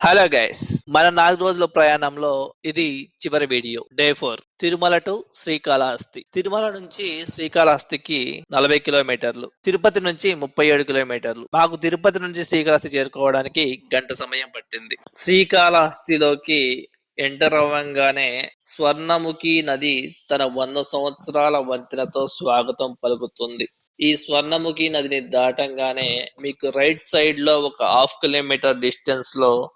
Hello guys మన నాలుగు రోజుల ప్రయాణంలో ఇది చివరి video day four. Tirumala to Srikalahasti. Tirumala నుంచి శ్రీకాళహస్తికి నలభై కిలోమీటర్లు తిరుపతి నుంచి ముప్పై ఏడు కిలోమీటర్లు. మాకు తిరుపతి నుంచి శ్రీకాళహస్తి చేరుకోవడానికి గంట సమయం పట్టింది. శ్రీకాళహస్తిలోకి ఎంటర్ అవ్వంగానే స్వర్ణముఖి నది తన వంద సంవత్సరాల వంతెనతో స్వాగతం పలుకుతుంది. ఈ స్వర్ణముఖి నదిని దాటంగానే మీకు రైట్ సైడ్లో ఒక హాఫ్ కిలోమీటర్ డిస్టెన్స్లో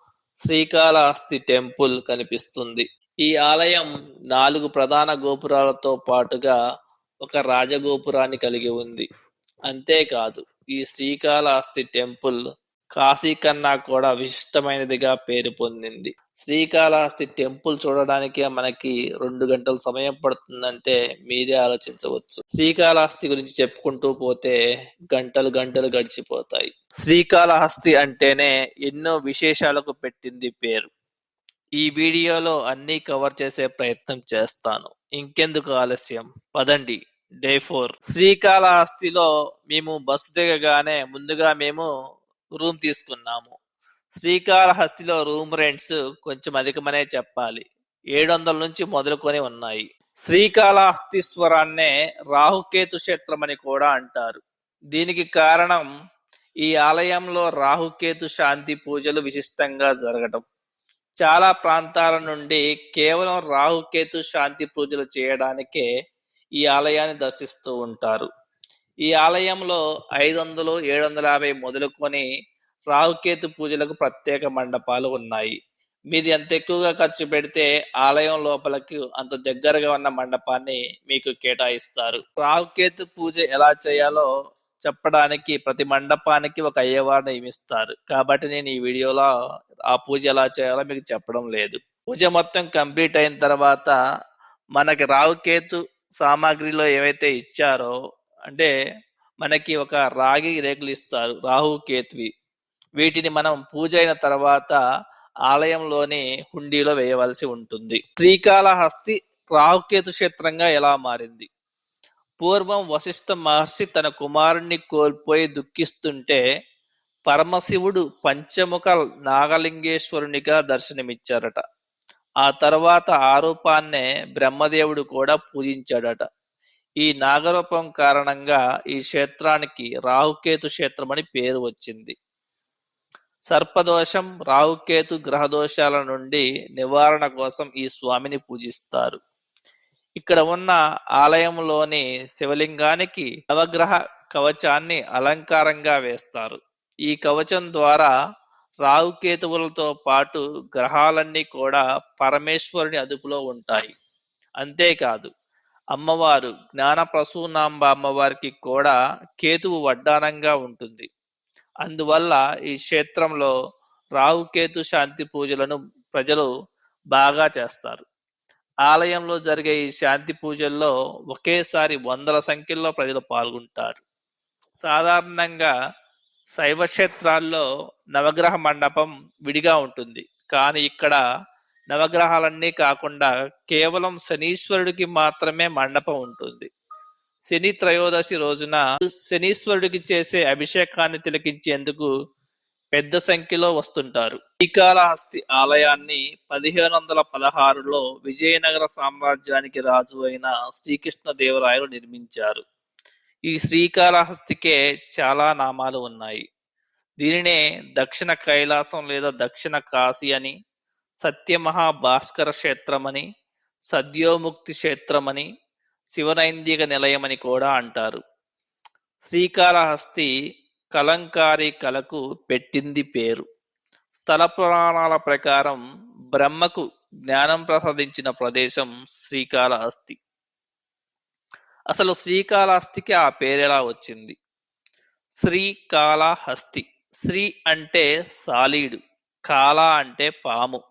శ్రీకాళహస్తి టెంపుల్ కనిపిస్తుంది. ఈ ఆలయం నాలుగు ప్రధాన గోపురాలతో పాటుగా ఒక రాజగోపురాన్ని కలిగి ఉంది. అంతేకాదు ఈ శ్రీకాళహస్తి టెంపుల్ కాశీ కన్నా కూడా విశిష్టమైనదిగా పేరు పొందింది. శ్రీకాళహస్తి టెంపుల్ చూడడానికి మనకి రెండు గంటల సమయం పడుతుందంటే మీరే ఆలోచించవచ్చు. శ్రీకాళహస్తి గురించి చెప్పుకుంటూ పోతే గంటలు గంటలు గడిచిపోతాయి. శ్రీకాళహస్తి అంటేనే ఎన్నో విశేషాలకు పెట్టింది పేరు. ఈ వీడియోలో అన్ని కవర్ చేసే ప్రయత్నం చేస్తాను. ఇంకెందుకు ఆలస్యం? పదండి. Day four. శ్రీకాళహస్తిలో మేము బస్సు దిగగానే ముందుగా మేము రూమ్ తీసుకున్నాము. శ్రీకాళహస్తిలో రూమ్ రెంట్స్ కొంచెం అధికమనే చెప్పాలి. ఏడు వందల నుంచి మొదలుకొని ఉన్నాయి. శ్రీకాళహస్తీశ్వరాన్నే రాహుకేతు క్షేత్రం అని కూడా అంటారు. దీనికి కారణం ఈ ఆలయంలో రాహుకేతు శాంతి పూజలు విశిష్టంగా జరగటం. చాలా ప్రాంతాల నుండి కేవలం రాహుకేతు శాంతి పూజలు చేయడానికే ఈ ఆలయాన్ని దర్శిస్తూ ఉంటారు. ఈ ఆలయంలో ఐదు వందలు ఏడు వందల యాభై మొదలుకొని రాహుకేతు పూజలకు ప్రత్యేక మండపాలు ఉన్నాయి. మీరు ఎంత ఎక్కువగా ఖర్చు పెడితే ఆలయం లోపలికి అంత దగ్గరగా ఉన్న మండపాన్ని మీకు కేటాయిస్తారు. రాహుకేతు పూజ ఎలా చేయాలో చెప్పడానికి ప్రతి మండపానికి ఒక అయ్యవారు నియమిస్తారు. కాబట్టి నేను ఈ వీడియోలో ఆ పూజ ఎలా చేయాలో మీకు చెప్పడం లేదు. పూజ మొత్తం కంప్లీట్ అయిన తర్వాత మనకి రాహుకేతు సామాగ్రిలో ఏవైతే ఇచ్చారో అంటే మనకి ఒక రాగి రేకులు ఇస్తారు రాహుకేతువి. వీటిని మనం పూజ అయిన తర్వాత ఆలయంలోని హుండీలో వేయవలసి ఉంటుంది. శ్రీకాళహస్తి రాహుకేతు క్షేత్రంగా ఎలా మారింది? పూర్వం వశిష్ఠ మహర్షి తన కుమారుణ్ణి కోల్పోయి దుఃఖిస్తుంటే పరమశివుడు పంచముఖ నాగలింగేశ్వరునిగా దర్శనమిచ్చారట. ఆ తర్వాత ఆ రూపాన్నే బ్రహ్మదేవుడు కూడా పూజించాడట. ఈ నాగరూపం కారణంగా ఈ క్షేత్రానికి రాహుకేతు క్షేత్రం అని పేరు వచ్చింది. సర్పదోషం రాహుకేతు గ్రహదోషాల నుండి నివారణ కోసం ఈ స్వామిని పూజిస్తారు. ఇక్కడ ఉన్న ఆలయంలోని శివలింగానికి నవగ్రహ కవచాన్ని అలంకారంగా వేస్తారు. ఈ కవచం ద్వారా రాహుకేతువులతో పాటు గ్రహాలన్నీ కూడా పరమేశ్వరుని అదుపులో ఉంటాయి. అంతేకాదు అమ్మవారు జ్ఞాన ప్రసూనాంబ అమ్మవారికి కూడా కేతువు వడ్డానంగా ఉంటుంది. అందువల్ల ఈ క్షేత్రంలో రాహుకేతు శాంతి పూజలను ప్రజలు బాగా చేస్తారు. ఆలయంలో జరిగే ఈ శాంతి పూజల్లో ఒకేసారి వందల సంఖ్యలో ప్రజలు పాల్గొంటారు. సాధారణంగా శైవ క్షేత్రాల్లో నవగ్రహ మండపం విడిగా ఉంటుంది. కానీ ఇక్కడ నవగ్రహాలన్నీ కాకుండా కేవలం శనీశ్వరుడికి మాత్రమే మండపం ఉంటుంది. శని త్రయోదశి రోజున శనీశ్వరుడికి చేసే అభిషేకాన్ని తిలకించేందుకు పెద్ద సంఖ్యలో వస్తుంటారు. శ్రీకాళహస్తి ఆలయాన్ని పదిహేను వందల పదహారులో విజయనగర సామ్రాజ్యానికి రాజు అయిన శ్రీకృష్ణదేవరాయలు నిర్మించారు. ఈ శ్రీకాళహస్తికే చాలా నామాలు ఉన్నాయి. దీనినే దక్షిణ కైలాసం లేదా దక్షిణ కాశీ అని సత్యమహాభాస్కర క్షేత్రమని సద్యోముక్తి క్షేత్రమని శివనైందిక నిలయమని కూడా అంటారు. శ్రీకాళహస్తి కలంకారి కళకు పెట్టింది పేరు. స్థల పురాణాల ప్రకారం బ్రహ్మకు జ్ఞానం ప్రసాదించిన ప్రదేశం శ్రీకాళహస్తి. అసలు శ్రీకాళహస్తికి ఆ పేరెలా వచ్చింది? శ్రీకాళహస్తి. శ్రీ అంటే సాలీడు కాళ అంటే పాము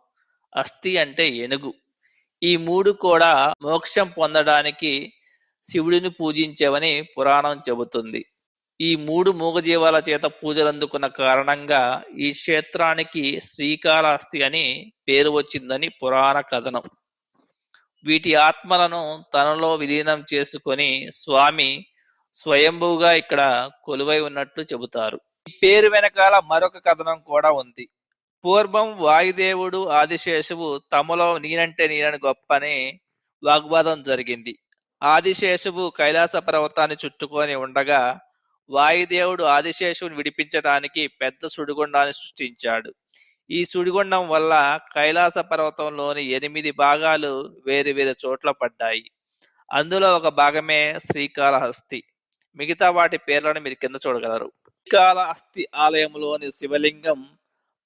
అస్థి అంటే ఏనుగు. ఈ మూడు కూడా మోక్షం పొందడానికి శివుడిని పూజించేవని పురాణం చెబుతుంది. ఈ మూడు మూగజీవాల చేత పూజలందుకున్న కారణంగా ఈ క్షేత్రానికి శ్రీకాళహస్తి అని పేరు వచ్చిందని పురాణ కథనం. వీటి ఆత్మలను తనలో విలీనం చేసుకొని స్వామి స్వయంభూగా ఇక్కడ కొలువై ఉన్నట్లు చెబుతారు. ఈ పేరు వెనకాల మరొక కథనం కూడా ఉంది. పూర్వం వాయుదేవుడు ఆదిశేషువు తమలో నేనంటే నేనని గొప్పని వాగ్వాదం జరిగింది. ఆదిశేషువు కైలాస పర్వతాన్ని చుట్టుకొని ఉండగా వాయుదేవుడు ఆదిశేషువుని విడిపించడానికి పెద్ద సుడిగుండాన్ని సృష్టించాడు. ఈ సుడిగుండం వల్ల కైలాస పర్వతంలోని ఎనిమిది భాగాలు వేరు వేరు చోట్ల పడ్డాయి. అందులో ఒక భాగమే శ్రీకాళహస్తి. మిగతా వాటి పేర్లను మీరు కింద చూడగలరు. శ్రీకాళహస్తి ఆలయంలోని శివలింగం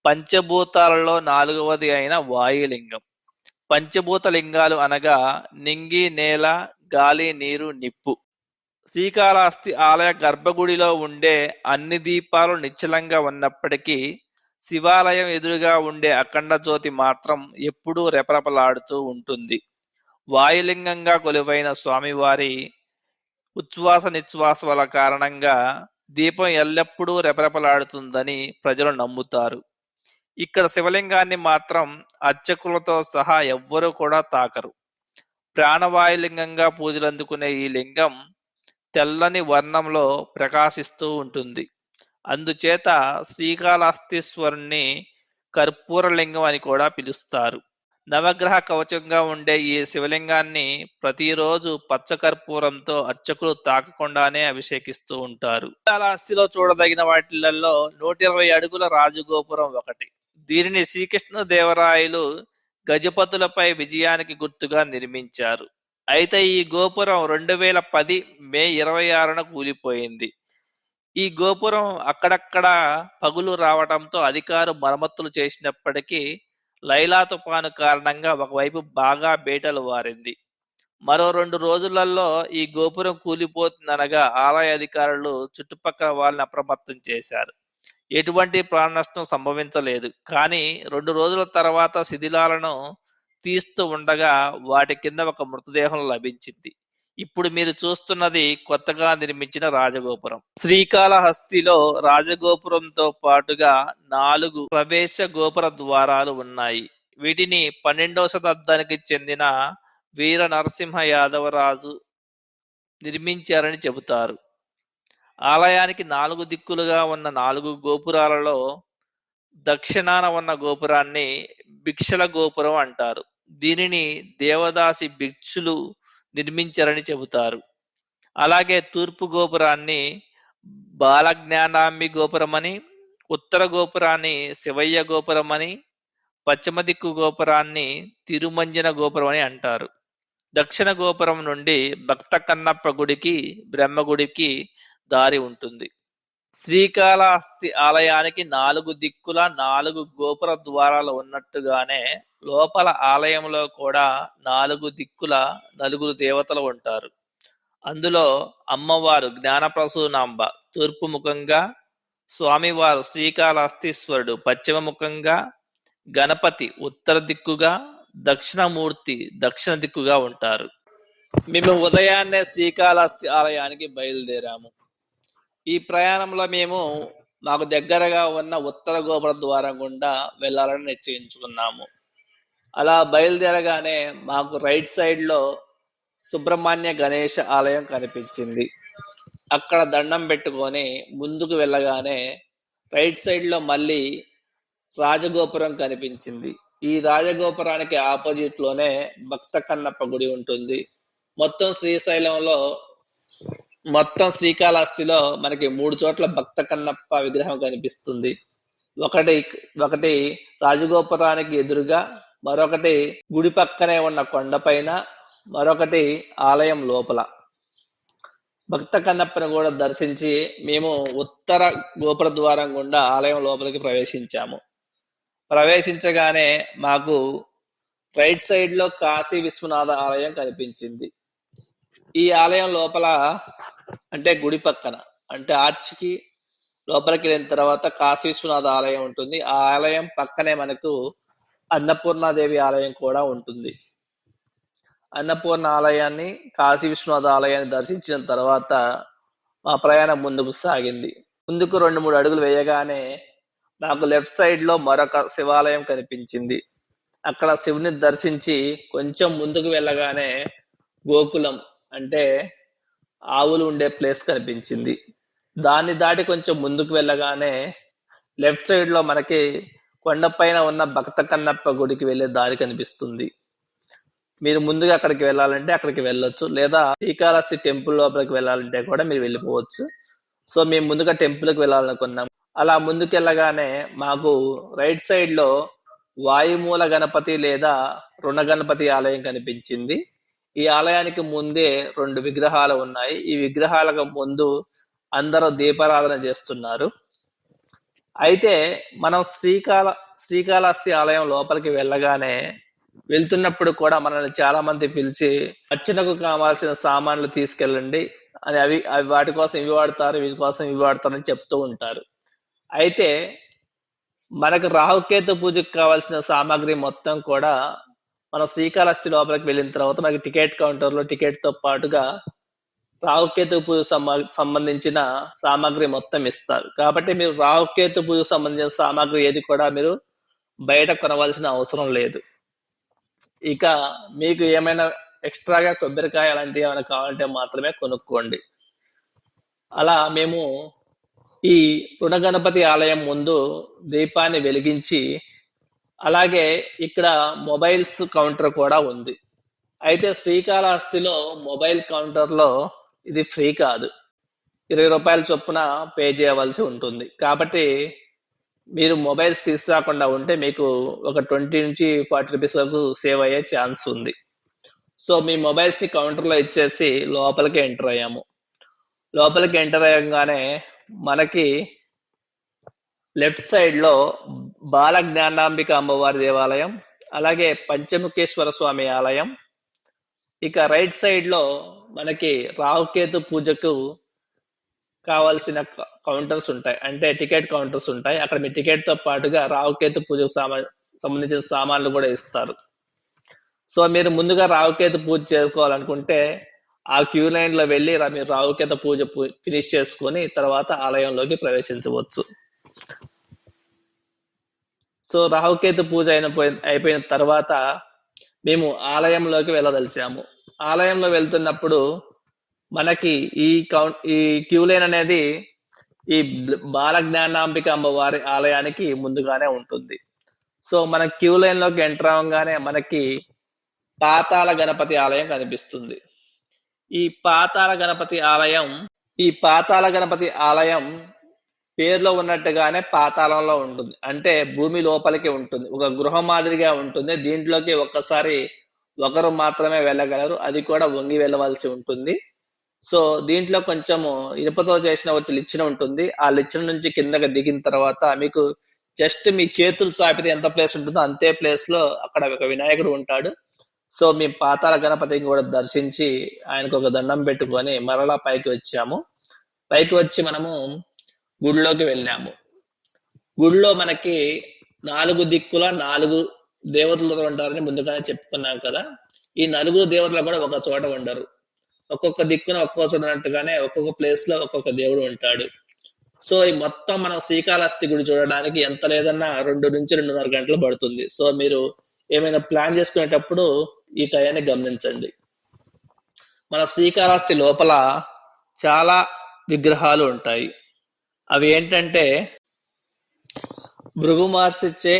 పంచభూతాలలో నాలుగవది అయిన వాయులింగం. పంచభూత లింగాలు అనగా నింగి నేల గాలి నీరు నిప్పు. శ్రీకాళహస్తి ఆలయ గర్భగుడిలో ఉండే అన్ని దీపాలు నిశ్చలంగా ఉన్నప్పటికీ శివాలయం ఎదురుగా ఉండే అఖండ జ్యోతి మాత్రం ఎప్పుడూ రెపరెపలాడుతూ ఉంటుంది. వాయులింగంగా కొలువైన స్వామివారి ఉచ్ఛ్వాస నిశ్వాసల కారణంగా దీపం ఎల్లప్పుడూ రెపరెపలాడుతుందని ప్రజలు నమ్ముతారు. ఇక్కడ శివలింగాన్ని మాత్రం అర్చకులతో సహా ఎవ్వరూ కూడా తాకరు. ప్రాణవాయులింగంగా పూజలు అందుకునే ఈ లింగం తెల్లని వర్ణంలో ప్రకాశిస్తూ ఉంటుంది. అందుచేత శ్రీకాళహస్తీశ్వరుణ్ణి కర్పూరలింగం అని కూడా పిలుస్తారు. నవగ్రహ కవచంగా ఉండే ఈ శివలింగాన్ని ప్రతిరోజు పచ్చ కర్పూరంతో అర్చకులు తాకకుండానే అభిషేకిస్తూ ఉంటారు. శ్రీకాళహస్తిలో చూడదగిన వాటిలలో నూట ఇరవై అడుగుల రాజగోపురం ఒకటి. దీనిని శ్రీకృష్ణ దేవరాయలు గజపతులపై విజయానికి గుర్తుగా నిర్మించారు. అయితే ఈ గోపురం రెండు వేల పది మే ఇరవై ఆరున కూలిపోయింది. ఈ గోపురం అక్కడక్కడ పగులు రావడంతో అధికారులు మరమ్మతులు చేసినప్పటికీ లైలా తుఫాను కారణంగా ఒకవైపు బాగా బేటలు వారింది. మరో రెండు రోజులలో ఈ గోపురం కూలిపోతుందనగా ఆలయ అధికారులు చుట్టుపక్కల వాళ్ళని అప్రమత్తం చేశారు. ఎటువంటి ప్రాణ నష్టం సంభవించలేదు. కానీ రెండు రోజుల తర్వాత శిథిలాలను తీస్తూ ఉండగా వాటి కింద ఒక మృతదేహం లభించింది. ఇప్పుడు మీరు చూస్తున్నది కొత్తగా నిర్మించిన రాజగోపురం. శ్రీకాళహస్తిలో రాజగోపురంతో పాటుగా నాలుగు ప్రవేశ గోపుర ద్వారాలు ఉన్నాయి. వీటిని పన్నెండవ శతాబ్దానికి చెందిన వీర నరసింహ యాదవరాజు నిర్మించారని చెబుతారు. ఆలయానికి నాలుగు దిక్కులుగా ఉన్న నాలుగు గోపురాలలో దక్షిణాన ఉన్న గోపురాన్ని భిక్షల గోపురం అంటారు. దీనిని దేవదాసి భిక్షులు నిర్మించారని చెబుతారు. అలాగే తూర్పు గోపురాన్ని బాలజ్ఞానాంబి గోపురమని ఉత్తర గోపురాన్ని శివయ్య గోపురమని పశ్చిమ దిక్కు గోపురాన్ని తిరుమంజన గోపురం అని అంటారు. దక్షిణ గోపురం నుండి భక్త కన్నప్ప గుడికి బ్రహ్మగుడికి దారి ఉంటుంది. శ్రీకాళహస్తి ఆలయానికి నాలుగు దిక్కుల నాలుగు గోపుర ద్వారాలు ఉన్నట్టుగానే లోపల ఆలయంలో కూడా నాలుగు దిక్కుల నలుగురు దేవతలు ఉంటారు. అందులో అమ్మవారు జ్ఞానప్రసూనాంబ తూర్పు ముఖంగా స్వామివారు శ్రీకాళహస్తీశ్వరుడు పశ్చిమ ముఖంగా గణపతి ఉత్తర దిక్కుగా దక్షిణమూర్తి దక్షిణ దిక్కుగా ఉంటారు. మేము ఉదయాన్నే శ్రీకాళహస్తి ఆలయానికి బయలుదేరాము. ఈ ప్రయాణంలో మేము మాకు దగ్గరగా ఉన్న ఉత్తర గోపుర ద్వారం గుండా వెళ్ళాలని నిశ్చయించుకున్నాము. అలా బయలుదేరగానే మాకు రైట్ సైడ్లో సుబ్రహ్మణ్య గణేష ఆలయం కనిపించింది. అక్కడ దండం పెట్టుకొని ముందుకు వెళ్ళగానే రైట్ సైడ్లో మళ్ళీ రాజగోపురం కనిపించింది. ఈ రాజగోపురానికి ఆపోజిట్లోనే భక్త కన్నప్ప గుడి ఉంటుంది. మొత్తం శ్రీశైలంలో మొత్తం శ్రీకాళహస్తిలో మనకి మూడు చోట్ల భక్త కన్నప్ప విగ్రహం కనిపిస్తుంది. ఒకటి ఒకటి రాజగోపురానికి ఎదురుగా మరొకటి గుడి పక్కనే ఉన్న కొండపైన మరొకటి ఆలయం లోపల. భక్త కన్నప్పని కూడా దర్శించి మేము ఉత్తర గోపుర ద్వారం గుండా ఆలయం లోపలికి ప్రవేశించాము. ప్రవేశించగానే మాకు రైట్ సైడ్లో కాశీ విశ్వనాథ ఆలయం కనిపించింది. ఈ ఆలయం లోపల అంటే గుడి పక్కన. అంటే ఆర్చికి లోపలికి వెళ్ళిన తర్వాత కాశీ విశ్వనాథ ఆలయం ఉంటుంది. ఆ ఆలయం పక్కనే మనకు అన్నపూర్ణాదేవి ఆలయం కూడా ఉంటుంది. అన్నపూర్ణ ఆలయాన్ని కాశీ విశ్వనాథ ఆలయాన్ని దర్శించిన తర్వాత మా ప్రయాణం ముందుకు సాగింది. ముందుకు రెండు మూడు అడుగులు వేయగానే నాకు లెఫ్ట్ సైడ్లో మరొక శివాలయం కనిపించింది. అక్కడ శివుని దర్శించి కొంచెం ముందుకు వెళ్ళగానే గోకులం అంటే ఆవులు ఉండే ప్లేస్ కనిపించింది. దాన్ని దాటి కొంచెం ముందుకు వెళ్ళగానే లెఫ్ట్ సైడ్లో మనకి కొండపైన ఉన్న భక్త కన్నప్ప గుడికి వెళ్ళే దారి కనిపిస్తుంది. మీరు ముందుగా అక్కడికి వెళ్ళాలంటే అక్కడికి వెళ్ళొచ్చు. లేదా శ్రీకాళహస్తి టెంపుల్ లోపలికి వెళ్ళాలంటే కూడా మీరు వెళ్ళిపోవచ్చు. సో మేము ముందుగా టెంపుల్కి వెళ్ళాలనుకున్నాం. అలా ముందుకెళ్ళగానే మాకు రైట్ సైడ్లో వాయుమూల గణపతి లేదా రుణ గణపతి ఆలయం కనిపించింది. ఈ ఆలయానికి ముందే రెండు విగ్రహాలు ఉన్నాయి. ఈ విగ్రహాలకు ముందు అందరూ దీపారాధన చేస్తున్నారు. అయితే మనం శ్రీకాళ శ్రీకాళహస్తి ఆలయం లోపలికి వెళ్ళగానే వెళ్తున్నప్పుడు కూడా మనల్ని చాలా మంది పిలిచి అర్చనకు కావాల్సిన సామాన్లు తీసుకెళ్ళండి అని అవి అవి వాటి కోసం ఇవి వాడతారు వీటి కోసం ఇవి వాడతారు అని చెప్తూ ఉంటారు. అయితే మనకు రాహుకేతు పూజకు కావాల్సిన సామాగ్రి మొత్తం కూడా మన శ్రీకాళహస్తి లోపలికి వెళ్ళిన తర్వాత మనకి టికెట్ కౌంటర్లో టికెట్తో పాటుగా రావుకేతు పూజ సంబంధించిన సామాగ్రి మొత్తం ఇస్తారు. కాబట్టి మీరు రావుకేతు పూజ సంబంధించిన సామాగ్రి ఏది కూడా మీరు బయట కొనవలసిన అవసరం లేదు. ఇక మీకు ఏమైనా ఎక్స్ట్రాగా కొబ్బరికాయ అలాంటివి ఏమైనా కావాలంటే మాత్రమే కొనుక్కోండి. అలా మేము ఈ రుణగణపతి ఆలయం ముందు దీపాన్ని వెలిగించి అలాగే ఇక్కడ మొబైల్స్ కౌంటర్ కూడా ఉంది. అయితే శ్రీకాళహస్తిలో మొబైల్ కౌంటర్లో ఇది ఫ్రీ కాదు. ఇరవై రూపాయల చొప్పున పే చేయవలసి ఉంటుంది. కాబట్టి మీరు మొబైల్స్ తీసుకురాకుండా ఉంటే మీకు ఒక ట్వంటీ నుంచి ఫార్టీ రూపీస్ వరకు సేవ్ అయ్యే ఛాన్స్ ఉంది. సో మీ మొబైల్స్ని ఇచ్చేసి లోపలికి ఎంటర్ అయ్యాము. లోపలికి ఎంటర్ అయ్యంగానే మనకి లెఫ్ట్ సైడ్లో బాల జ్ఞానాంబిక అమ్మవారి దేవాలయం అలాగే పంచముఖేశ్వర స్వామి ఆలయం. ఇక రైట్ సైడ్లో మనకి రావుకేతు పూజకు కావాల్సిన కౌంటర్స్ ఉంటాయి. అంటే టికెట్ కౌంటర్స్ ఉంటాయి. అక్కడ మీ టికెట్తో పాటుగా రావుకేతు పూజకు సంబంధించిన సామాన్లు కూడా ఇస్తారు. సో మీరు ముందుగా రావుకేతు పూజ చేసుకోవాలనుకుంటే ఆ క్యూ లైన్లో వెళ్ళి మీరు రావుకేత పూజ ఫినిష్ చేసుకొని తర్వాత ఆలయంలోకి ప్రవేశించవచ్చు. సో రాహుకేతు పూజ అయిన అయిపోయిన తర్వాత మేము ఆలయంలోకి వెళ్ళదలిచాము. ఆలయంలో వెళ్తున్నప్పుడు మనకి ఈ కౌంట్ ఈ క్యూ లైన్ అనేది ఈ బాల జ్ఞానాంబిక అమ్మవారి ఆలయానికి ముందుగానే ఉంటుంది. సో మన క్యూ లైన్లోకి ఎంటర్ అవ్వగానే మనకి పాతాల గణపతి ఆలయం కనిపిస్తుంది. ఈ పాతాల గణపతి ఆలయం ఈ పాతాల గణపతి ఆలయం పేరులో ఉన్నట్టుగానే పాతాళంలో ఉంటుంది. అంటే భూమి లోపలికి ఉంటుంది. ఒక గృహ మాదిరిగా ఉంటుంది. దీంట్లోకి ఒక్కసారి ఒకరు మాత్రమే వెళ్ళగలరు. అది కూడా వంగి వెళ్ళవలసి ఉంటుంది. సో దీంట్లో కొంచెము ఇనుపతో చేసిన వచ్చి లిచ్చిన ఉంటుంది. ఆ లిచ్చిన నుంచి కిందకి దిగిన తర్వాత మీకు జస్ట్ మీ చేతులు చాపితే ఎంత ప్లేస్ ఉంటుందో అంతే ప్లేస్లో అక్కడ ఒక వినాయకుడు ఉంటాడు. సో మీ పాతాల గణపతిని కూడా దర్శించి ఆయనకు ఒక దండం పెట్టుకొని మరలా పైకి వచ్చాము. పైకి వచ్చి మనము గుడిలోకి వెళ్ళాము. గుడిలో మనకి నాలుగు దిక్కుల నాలుగు దేవతలతో ఉంటారని ముందుగానే చెప్పుకున్నాం కదా. ఈ నలుగురు దేవతలు కూడా ఒక చోట ఉండరు. ఒక్కొక్క దిక్కున ఒక్కొక్క చూడనట్టుగానే ఒక్కొక్క ప్లేస్లో ఒక్కొక్క దేవుడు ఉంటాడు. సో ఈ మొత్తం మనం శ్రీకాళహస్తి గుడి చూడడానికి ఎంత లేదన్నా రెండు నుంచి రెండున్నర గంటలు పడుతుంది. సో మీరు ఏమైనా ప్లాన్ చేసుకునేటప్పుడు ఈ టయాన్ని గమనించండి. మన శ్రీకాళహస్తి లోపల చాలా విగ్రహాలు ఉంటాయి. అవి ఏంటంటే భృగు మహర్షిచే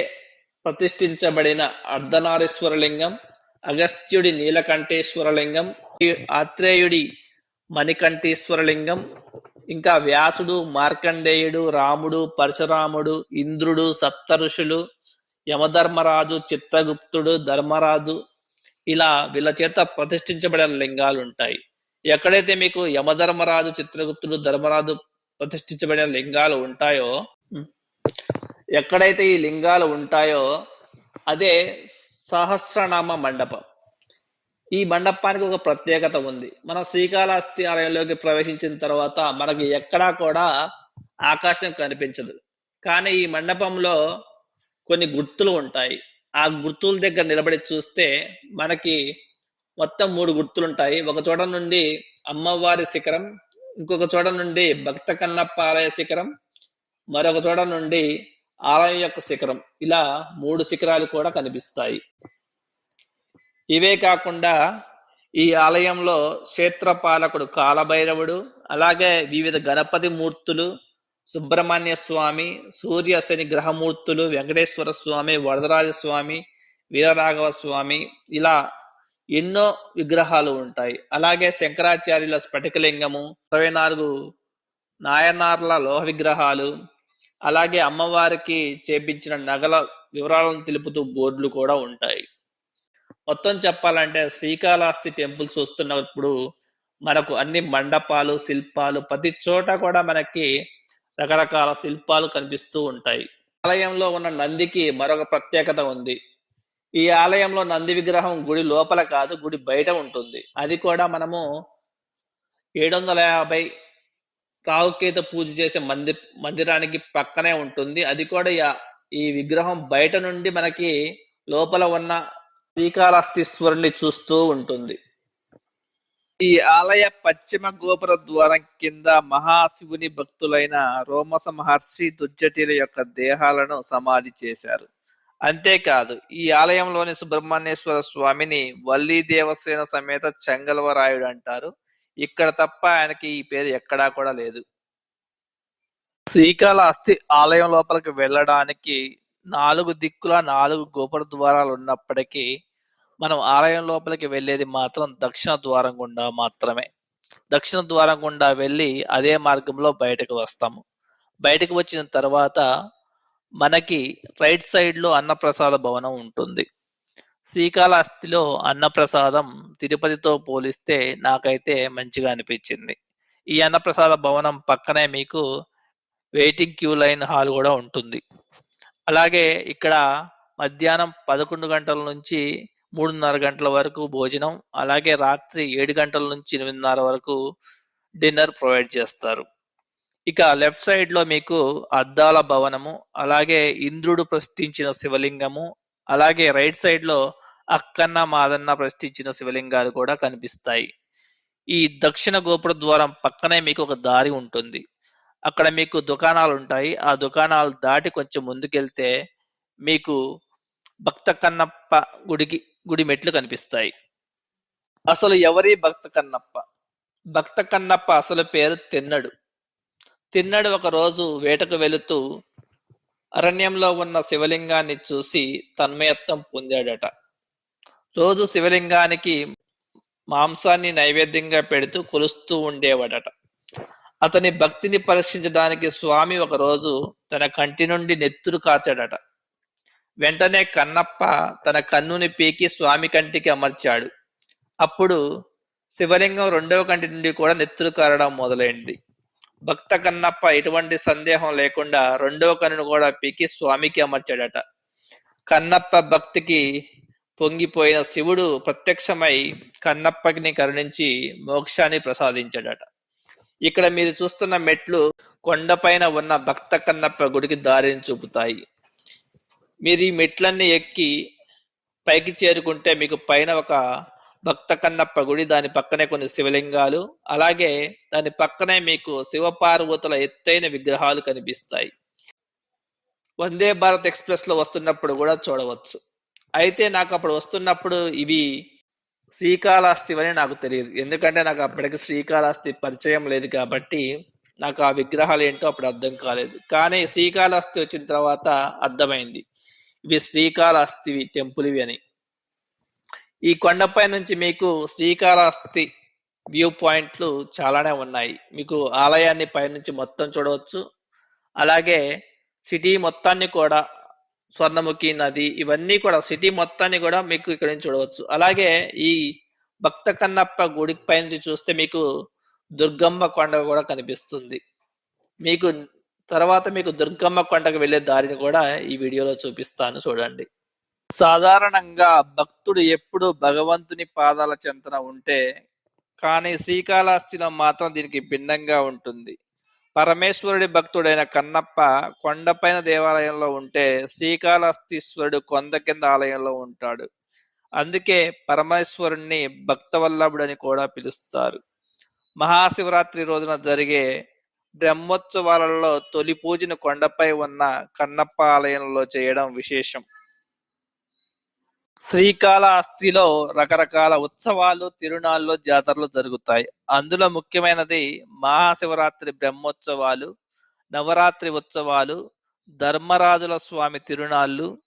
ప్రతిష్ఠించబడిన అర్ధనారీశ్వరలింగం అగస్త్యుడి నీలకంఠేశ్వరలింగం ఆత్రేయుడి మణికంఠేశ్వరలింగం ఇంకా వ్యాసుడు మార్కండేయుడు రాముడు పరశురాముడు ఇంద్రుడు సప్త ఋషులు యమధర్మరాజు చిత్రగుప్తుడు ధర్మరాజు ఇలా వీళ్ళ చేత ప్రతిష్ఠించబడిన లింగాలు ఉంటాయి ఎక్కడైతే మీకు యమధర్మరాజు చిత్రగుప్తుడు ధర్మరాజు ప్రతిష్ఠించబడిన లింగాలు ఉంటాయో ఎక్కడైతే ఈ లింగాలు ఉంటాయో అదే సహస్రనామ మండపం. ఈ మండపానికి ఒక ప్రత్యేకత ఉంది. మనం శ్రీకాళహస్తి ఆలయంలోకి ప్రవేశించిన తర్వాత మనకి ఎక్కడా కూడా ఆకాశం కనిపించదు. కానీ ఈ మండపంలో కొన్ని గుర్తులు ఉంటాయి. ఆ గుర్తుల దగ్గర నిలబడి చూస్తే మనకి మొత్తం మూడు గుర్తులు ఉంటాయి. ఒక చోట నుండి అమ్మవారి శిఖరం ఇంకొక చోట నుండి భక్త కన్నప్ప ఆలయ శిఖరం మరొక చోట నుండి ఆలయం యొక్క శిఖరం. ఇలా మూడు శిఖరాలు కూడా కనిపిస్తాయి. ఇవే కాకుండా ఈ ఆలయంలో క్షేత్రపాలకుడు కాలభైరవుడు అలాగే వివిధ గణపతి మూర్తులు సుబ్రహ్మణ్య స్వామి సూర్య శని గ్రహమూర్తులు వెంకటేశ్వర స్వామి వరదరాజ స్వామి వీరరాఘవ స్వామి ఇలా ఎన్నో విగ్రహాలు ఉంటాయి. అలాగే శంకరాచార్యుల స్ఫటికలింగము ఇరవై నాలుగు నాయనార్ల లోహ విగ్రహాలు అలాగే అమ్మవారికి చేపించిన నగల వివరాలను తెలుపుతూ బోర్డులు కూడా ఉంటాయి. మొత్తం చెప్పాలంటే శ్రీకాళహస్తి టెంపుల్స్ వస్తున్నప్పుడు మనకు అన్ని మండపాలు శిల్పాలు ప్రతి చోట కూడా మనకి రకరకాల శిల్పాలు కనిపిస్తూ ఉంటాయి. ఆలయంలో ఉన్న నందికి మరొక ప్రత్యేకత ఉంది. ఈ ఆలయంలో నంది విగ్రహం గుడి లోపల కాదు గుడి బయట ఉంటుంది. అది కూడా మనము ఏడు వందల యాభై రావుకేత పూజ చేసే మంది మందిరానికి పక్కనే ఉంటుంది. అది కూడా ఈ విగ్రహం బయట నుండి మనకి లోపల ఉన్న శ్రీకాళహస్తీశ్వరుని చూస్తూ ఉంటుంది. ఈ ఆలయ పశ్చిమ గోపుర ద్వారం కింద మహాశివుని భక్తులైన రోమస మహర్షి దుర్జటిల యొక్క దేహాలను సమాధి చేశారు. అంతేకాదు ఈ ఆలయంలోని సుబ్రహ్మణ్యేశ్వర స్వామిని వల్లీ దేవసేన సమేత చెంగల్వరాయుడు అంటారు. ఇక్కడ తప్ప ఆయనకి ఈ పేరు ఎక్కడా కూడా లేదు. శ్రీకాళహస్తి ఆలయం లోపలికి వెళ్ళడానికి నాలుగు దిక్కుల నాలుగు గోపుర ద్వారాలు ఉన్నప్పటికీ మనం ఆలయం లోపలికి వెళ్ళేది మాత్రం దక్షిణ ద్వారం గుండా మాత్రమే. దక్షిణ ద్వారం గుండా వెళ్ళి అదే మార్గంలో బయటకు వస్తాము. బయటకు వచ్చిన తర్వాత మనకి రైట్ సైడ్లో అన్నప్రసాద భవనం ఉంటుంది. శ్రీకాళహస్తిలో అన్నప్రసాదం తిరుపతితో పోలిస్తే నాకైతే మంచిగా అనిపించింది. ఈ అన్నప్రసాద భవనం పక్కనే మీకు వెయిటింగ్ క్యూ లైన్ హాల్ కూడా ఉంటుంది. అలాగే ఇక్కడ మధ్యాహ్నం పదకొండు గంటల నుంచి మూడున్నర గంటల వరకు భోజనం అలాగే రాత్రి ఏడు గంటల నుంచి ఎనిమిదిన్నర వరకు డిన్నర్ ప్రొవైడ్ చేస్తారు. ఇక లెఫ్ట్ సైడ్లో మీకు అద్దాల భవనము అలాగే ఇంద్రుడు ప్రశ్నించిన శివలింగము అలాగే రైట్ సైడ్లో అక్కన్న మాదన్న ప్రశ్నించిన శివలింగాలు కూడా కనిపిస్తాయి. ఈ దక్షిణ గోపుర ద్వారం పక్కనే మీకు ఒక దారి ఉంటుంది. అక్కడ మీకు దుకాణాలు ఉంటాయి. ఆ దుకాణాలు దాటి కొంచెం ముందుకెళ్తే మీకు భక్త కన్నప్ప గుడికి గుడి మెట్లు కనిపిస్తాయి. అసలు ఎవరి భక్త కన్నప్ప? భక్త కన్నప్ప అసలు పేరు తిన్నడు. తిన్నడు ఒక రోజు వేటకు వెళుతూ అరణ్యంలో ఉన్న శివలింగాన్ని చూసి తన్మయత్వం పొందాడట. రోజు శివలింగానికి మాంసాన్ని నైవేద్యంగా పెడుతూ కొలుస్తూ ఉండేవాడట. అతని భక్తిని పరీక్షించడానికి స్వామి ఒక రోజు తన కంటి నుండి నెత్తురు కాచాడట. వెంటనే కన్నప్ప తన కన్నుని పీకి స్వామి కంటికి అమర్చాడు. అప్పుడు శివలింగం రెండవ కంటి నుండి కూడా నెత్తురు కారడం మొదలైంది. భక్త కన్నప్ప ఎటువంటి సందేహం లేకుండా రెండవ కన్నును కూడా పీకి స్వామికి అమర్చాడట. కన్నప్ప భక్తికి పొంగిపోయిన శివుడు ప్రత్యక్షమై కన్నప్పని కరుణించి మోక్షాన్ని ప్రసాదించాడట. ఇక్కడ మీరు చూస్తున్న మెట్లు కొండపైన ఉన్న భక్త కన్నప్ప గుడికి దారిని చూపుతాయి. మీరు ఈ మెట్లన్నీ ఎక్కి పైకి చేరుకుంటే మీకు పైన ఒక భక్త కన్నప్ప గుడి దాని పక్కనే కొన్ని శివలింగాలు అలాగే దాని పక్కనే మీకు శివపార్వతుల ఎత్తైన విగ్రహాలు కనిపిస్తాయి. వందే భారత్ ఎక్స్ప్రెస్లో వస్తున్నప్పుడు కూడా చూడవచ్చు. అయితే నాకు అప్పుడు వస్తున్నప్పుడు ఇవి శ్రీకాళహస్తి అని నాకు తెలియదు. ఎందుకంటే నాకు అప్పటికి శ్రీకాళహస్తి పరిచయం లేదు కాబట్టి నాకు ఆ విగ్రహాలు ఏంటో అప్పుడు అర్థం కాలేదు. కానీ శ్రీకాళహస్తి వచ్చిన తర్వాత అర్థమైంది. ఇవి శ్రీకాళహస్తివి టెంపుల్ ఇవి అని. ఈ కొండపై నుంచి మీకు శ్రీకాళహస్తి వ్యూ పాయింట్లు చాలానే ఉన్నాయి. మీకు ఆలయాన్ని పైనుంచి మొత్తం చూడవచ్చు. అలాగే సిటీ మొత్తాన్ని కూడా స్వర్ణముఖి నది ఇవన్నీ కూడా సిటీ మొత్తాన్ని కూడా మీకు ఇక్కడ నుంచి చూడవచ్చు. అలాగే ఈ భక్త కన్నప్ప గుడి పై నుంచి చూస్తే మీకు దుర్గమ్మ కొండ కూడా కనిపిస్తుంది. మీకు తర్వాత మీకు దుర్గమ్మ కొండకు వెళ్ళే దారిని కూడా ఈ వీడియోలో చూపిస్తాను. చూడండి. సాధారణంగా భక్తుడు ఎప్పుడు భగవంతుని పాదాల చెంతన ఉంటే కానీ శ్రీకాళహస్తిలో మాత్రం దీనికి భిన్నంగా ఉంటుంది. పరమేశ్వరుడి భక్తుడైన కన్నప్ప కొండపైన దేవాలయంలో ఉంటే శ్రీకాళహస్తీశ్వరుడు కొండ కింద ఆలయంలో ఉంటాడు. అందుకే పరమేశ్వరుణ్ణి భక్తవల్లభుడని కూడా పిలుస్తారు. మహాశివరాత్రి రోజున జరిగే బ్రహ్మోత్సవాలలో తొలి పూజను కొండపై ఉన్న కన్నప్ప ఆలయంలో చేయడం విశేషం. శ్రీకాళహస్తిలో రకరకాల ఉత్సవాలు తిరునాళ్ళు జాతరలు జరుగుతాయి. అందులో ముఖ్యమైనది మహాశివరాత్రి బ్రహ్మోత్సవాలు నవరాత్రి ఉత్సవాలు ధర్మరాజుల స్వామి తిరునాళ్ళు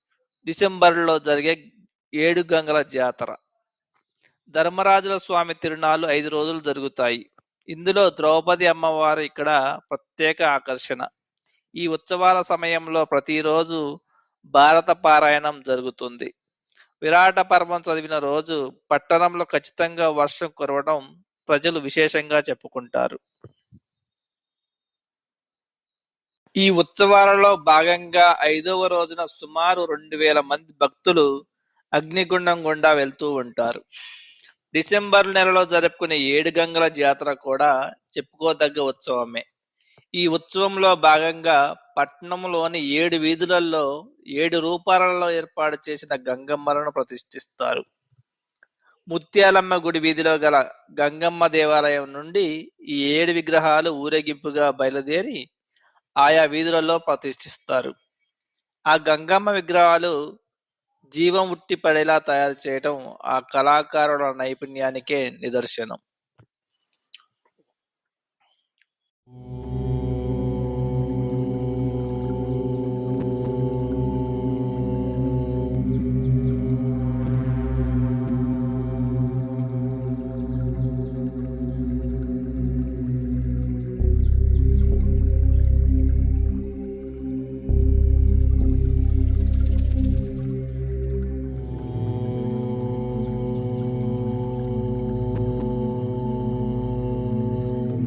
డిసెంబర్లో జరిగే ఏడు గంగల జాతర. ధర్మరాజుల స్వామి తిరునాళ్ళు ఐదు రోజులు జరుగుతాయి. ఇందులో ద్రౌపది అమ్మవారు ఇక్కడ ప్రత్యేక ఆకర్షణ. ఈ ఉత్సవాల సమయంలో ప్రతిరోజు భారత పారాయణం జరుగుతుంది. విరాట పర్వం చదివిన రోజు పట్టణంలో ఖచ్చితంగా వర్షం కురవడం ప్రజలు విశేషంగా చెప్పుకుంటారు. ఈ ఉత్సవాలలో భాగంగా ఐదవ రోజున సుమారు రెండు వేల మంది భక్తులు అగ్నిగుండం గుండా వెళ్తూ ఉంటారు. డిసెంబర్ నెలలో జరుపుకునే ఏడు గంగల జాతర కూడా చెప్పుకోదగ్గ ఉత్సవమే. ఈ ఉత్సవంలో భాగంగా పట్టణంలోని ఏడు వీధులలో ఏడు రూపాలలో ఏర్పాటు చేసిన గంగమ్మలను ప్రతిష్ఠిస్తారు. ముత్యాలమ్మ గుడి వీధిలో గల గంగమ్మ దేవాలయం నుండి ఈ ఏడు విగ్రహాలు ఊరేగింపుగా బయలుదేరి ఆయా వీధులలో ప్రతిష్ఠిస్తారు. ఆ గంగమ్మ విగ్రహాలు జీవం ఉట్టి పడేలా తయారు చేయటం ఆ కళాకారుల నైపుణ్యానికే నిదర్శనం.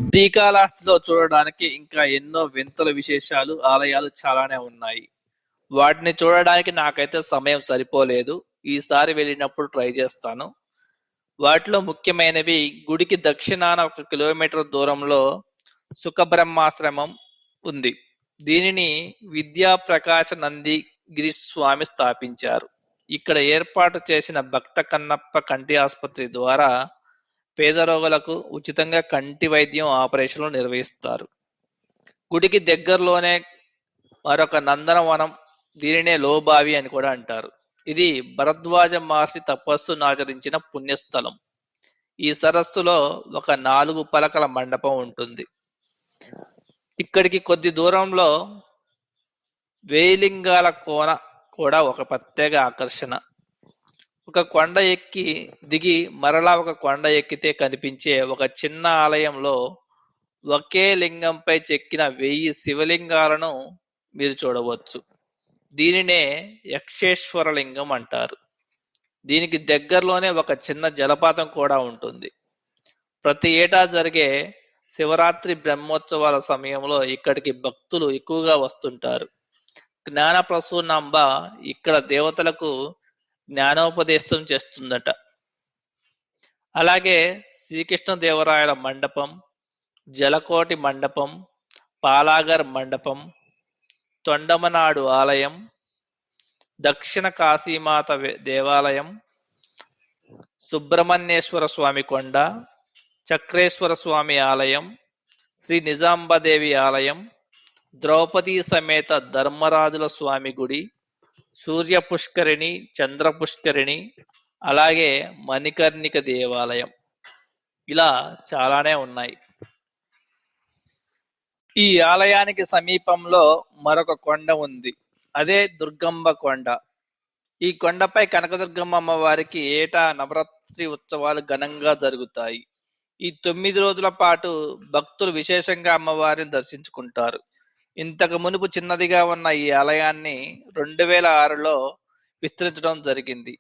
శ్రీకాళహస్తిలో చూడడానికి ఇంకా ఎన్నో వింతల విశేషాలు ఆలయాలు చాలానే ఉన్నాయి. వాటిని చూడడానికి నాకైతే సమయం సరిపోలేదు. ఈసారి వెళ్ళినప్పుడు ట్రై చేస్తాను. వాటిలో ముఖ్యమైనవి గుడికి దక్షిణాన ఒక కిలోమీటర్ దూరంలో సుఖబ్రహ్మాశ్రమం ఉంది. దీనిని విద్యా ప్రకాశ నంది గిరిస్వామి స్థాపించారు. ఇక్కడ ఏర్పాటు చేసిన భక్త కన్నప్ప కంటి ఆసుపత్రి ద్వారా పేద రోగులకు ఉచితంగా కంటి వైద్యం ఆపరేషన్లు నిర్వహిస్తారు. గుడికి దగ్గరలోనే మరొక నందనవనం దీనినే లోబావి అని కూడా అంటారు. ఇది భరద్వాజ మహర్షి తపస్సును ఆచరించిన పుణ్యస్థలం. ఈ సరస్సులో ఒక నాలుగు పలకల మండపం ఉంటుంది. ఇక్కడికి కొద్ది దూరంలో వేలింగాల కోన కూడా ఒక ప్రత్యేక ఆకర్షణ. ఒక కొండ ఎక్కి దిగి మరలా ఒక కొండ ఎక్కితే కనిపించే ఒక చిన్న ఆలయంలో ఒకే లింగంపై చెక్కిన వెయ్యి శివలింగాలను మీరు చూడవచ్చు. దీనినే యక్షేశ్వర లింగం అంటారు. దీనికి దగ్గరలోనే ఒక చిన్న జలపాతం కూడా ఉంటుంది. ప్రతి ఏటా జరిగే శివరాత్రి బ్రహ్మోత్సవాల సమయంలో ఇక్కడికి భక్తులు ఎక్కువగా వస్తుంటారు. జ్ఞాన ప్రసూనాంబ ఇక్కడ దేవతలకు జ్ఞానోపదేశం చేస్తుందట. అలాగే శ్రీకృష్ణదేవరాయల మండపం జలకోటి మండపం పాలాగర్ మండపం తొండమనాడు ఆలయం దక్షిణ కాశీమాత దేవాలయం సుబ్రహ్మణ్యేశ్వర స్వామి కొండ చక్రేశ్వర స్వామి ఆలయం శ్రీ నిజాంబదేవి ఆలయం ద్రౌపది సమేత ధర్మరాజుల స్వామి గుడి సూర్య పుష్కరిణి చంద్ర పుష్కరిణి అలాగే మణికర్ణిక దేవాలయం. ఇలా చాలానే ఉన్నాయి. ఈ ఆలయానికి సమీపంలో మరొక కొండ ఉంది. అదే దుర్గంబ కొండ. ఈ కొండపై కనకదుర్గమ్మ అమ్మవారికి ఏటా నవరాత్రి ఉత్సవాలు ఘనంగా జరుగుతాయి. ఈ తొమ్మిది రోజుల పాటు భక్తులు విశేషంగా అమ్మవారిని దర్శించుకుంటారు. ఇంతకు మునుపు చిన్నదిగా ఉన్న ఈ ఆలయాన్ని రెండు వేల ఆరులో విస్తరించడం జరిగింది.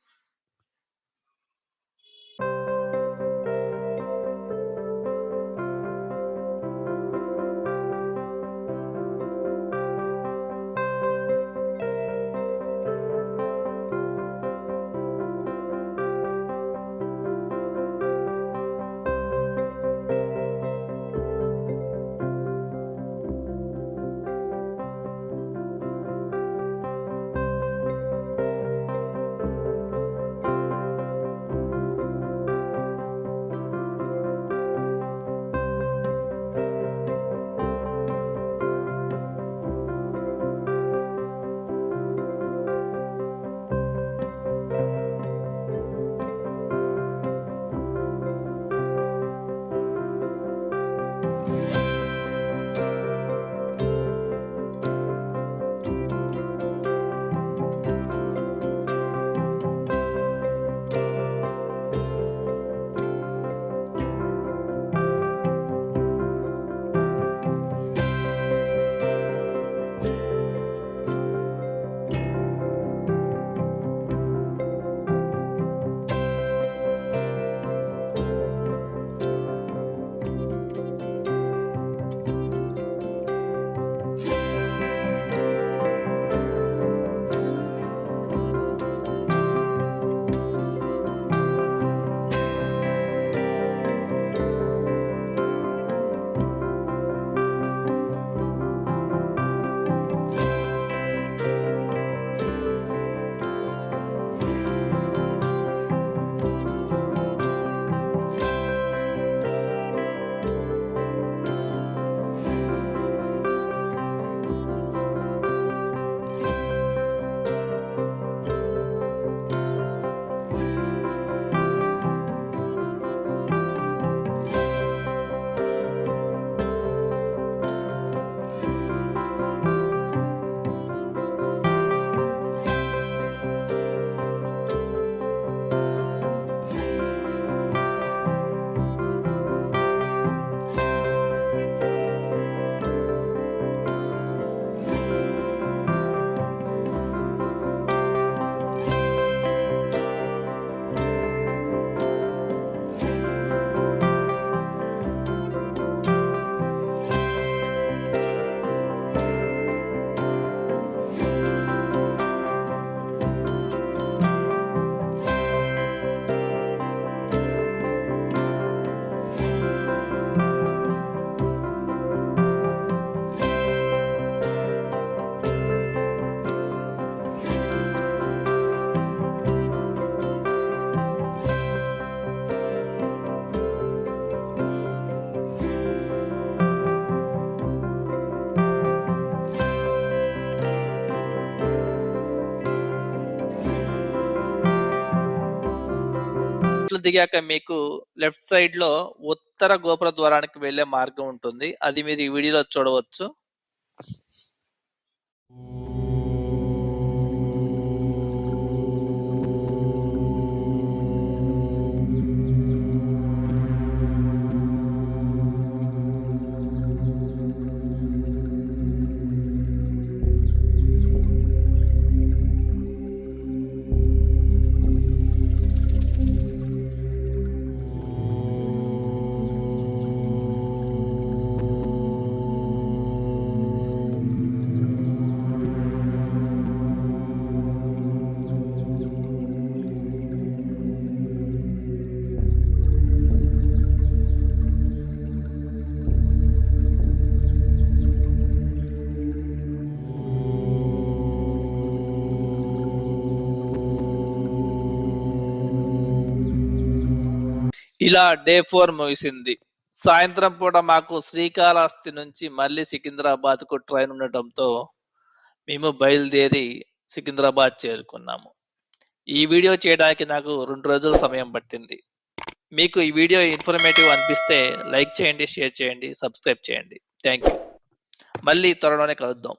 దిగాక మీకు లెఫ్ట్ సైడ్లో ఉత్తర గోపుర ద్వారానికి వెళ్ళే మార్గం ఉంటుంది. అది మీరు ఈ వీడియోలో చూడవచ్చు. ఇలా డే ఫోర్ ముగిసింది. సాయంత్రం పూట మాకు శ్రీకాళహస్తి నుంచి మళ్ళీ సికింద్రాబాద్కు ట్రైన్ ఉండటంతో మేము బయలుదేరి సికింద్రాబాద్ చేరుకున్నాము. ఈ వీడియో చేయడానికి నాకు రెండు రోజుల సమయం పట్టింది. మీకు ఈ వీడియో ఇన్ఫర్మేటివ్ అనిపిస్తే లైక్ చేయండి షేర్ చేయండి సబ్స్క్రైబ్ చేయండి. థ్యాంక్ యూ మళ్ళీ త్వరలోనే కలుద్దాం.